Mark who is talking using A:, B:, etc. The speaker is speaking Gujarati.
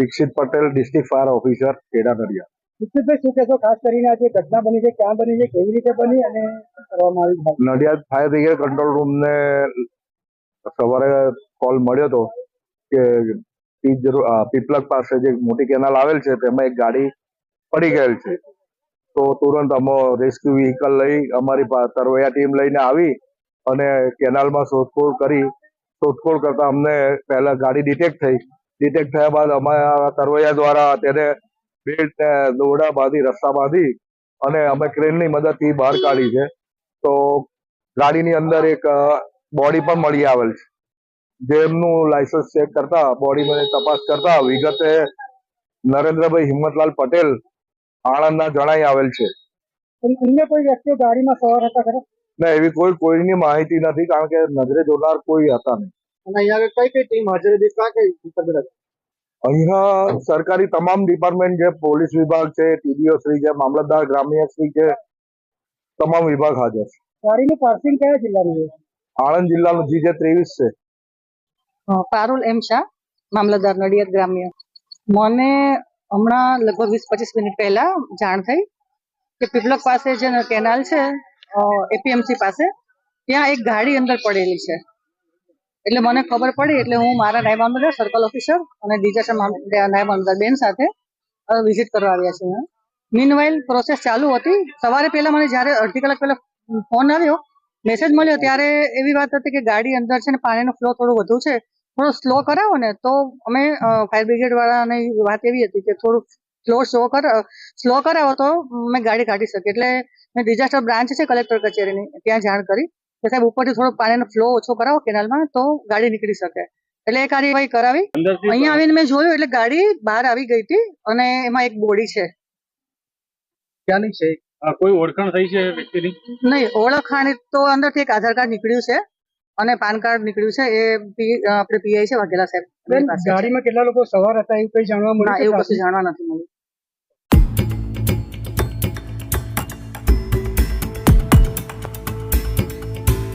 A: Dikshit Patel district fire officer Kheda નડિયા
B: વિકૃતભાઈ શું કહેશો? ખાસ કરીને આ જે ઘટના બની છે ક્યાં બની છે કેવી રીતે બની અને કરવામાં આવી
A: નડિયાદ ફાયર બ્રિગેડ કંટ્રોલ રૂમને સવારે કોલ મળ્યો હતો કે પીપલક પાસે જે મોટી કેનાલ આવેલ છે તેમાં એક ગાડી પડી ગયેલ છે. તો તુરંત અમે રેસ્ક્યુ વ્હીકલ લઈ અમારી તરવૈયા ટીમ લઈને આવી અને કેનાલમાં શોધખોળ કરી. શોધખોળ કરતા અમને પહેલા ગાડી ડિટેક્ટ થઈ. ડિટેક્ટ થયા બાદ અમારા તરવૈયા દ્વારા તેને બેલ્ટ ને દોરડા બાંધી રસ્તા બાંધી અને અમે ક્રેનની મદદથી બહાર કાઢી છે. તો ગાડીની અંદર એક બોડી પણ મળી આવેલ છે. જેમનું લાયસન્સ ચેક કરતા બોડીમાં તપાસ કરતા વિગતે નરેન્દ્રભાઈ હિંમતલાલ પટેલ આણંદના જણાઈ આવેલ છે.
B: અન્ય કોઈ વ્યક્તિઓ ગાડીમાં સવાર હતા ખરા?
A: ને એવી કોઈ કોઈની માહિતી નથી કારણ કે નજરે જોનાર કોઈ હતા નહીં.
B: અને અહીંયા કઈ કઈ ટીમ હાજર હતી ક્યાં કઈ
A: અહીંયા સરકારી તમામ ડિપાર્ટમેન્ટ છે પોલીસ વિભાગ છે ટીડીઓ શ્રી છે મામલતદાર ગ્રામ્ય શ્રી છે તમામ વિભાગ હાજર છે.
B: ગાડીનું પાર્સિંગ કયા જિલ્લાનું છે?
A: આણંદ જિલ્લાનું જી જે ત્રેવીસ છે.
C: પારુલ એમ શાહ મામલતદાર નડિયાદ ગ્રામ્ય. મને હમણાં લગભગ વીસ પચીસ મિનિટ પહેલા જાણ થઈ કે પીપલક પાસે જે કેનાલ છે એપીએમસી પાસે ત્યાં એક ગાડી અંદર પડેલી છે. એટલે મને ખબર પડી, એટલે હું મારા નાયબ મામલતદાર સર્કલ ઓફિસર અને ડિઝાસ્ટર નાયબ મામલતદાર બેન સાથે વિઝિટ કરવા આવ્યા છે મીનવાઇલ પ્રોસેસ ચાલુ હતી. સવારે પહેલા મને જ્યારે અડધી કલાક પહેલા ફોન આવ્યો મેસેજ મળ્યો, ત્યારે એવી વાત હતી કે ગાડી અંદર છે ને પાણીનો ફ્લો થોડો વધુ છે, થોડો સ્લો કરાવો ને, તો અમે ફાયર બ્રિગેડ વાળાની વાત એવી હતી કે થોડું સ્લો સ્લો કર સ્લો કરાવો તો અમે ગાડી કાઢી શકીએ. એટલે મેં ડિઝાસ્ટર બ્રાન્ચ છે કલેક્ટર કચેરીની, ત્યાં જાણ કરી. કે સાહેબ ઉપરથી થોડો પાણીનો ફ્લો ઓછો કરાવો કેનાલમાં તો ગાડી નીકળી શકે. એટલે એ કાર્યવાહી કરાવી. અહીંયા આવીને મેં જોયું એટલે ગાડી બહાર આવી ગઈ હતી અને એમાં એક બોડી છે.
B: ક્યાંની છે?
D: કોઈ ઓળખાણ થઈ છે વ્યક્તિની?
C: નહીં ઓળખાણ તો અંદરથી એક આધાર કાર્ડ નીકળ્યું છે અને પાન કાર્ડ નીકળ્યું છે. એ પી- આપણે પીઆઈ છે વાઘેલા સાહેબ.
B: ગાડીમાં કેટલા લોકો સવાર હતા એવું કઈ જાણવા
C: ના
B: મળ્યું
C: એવું કશું જાણવા નથી મળ્યું.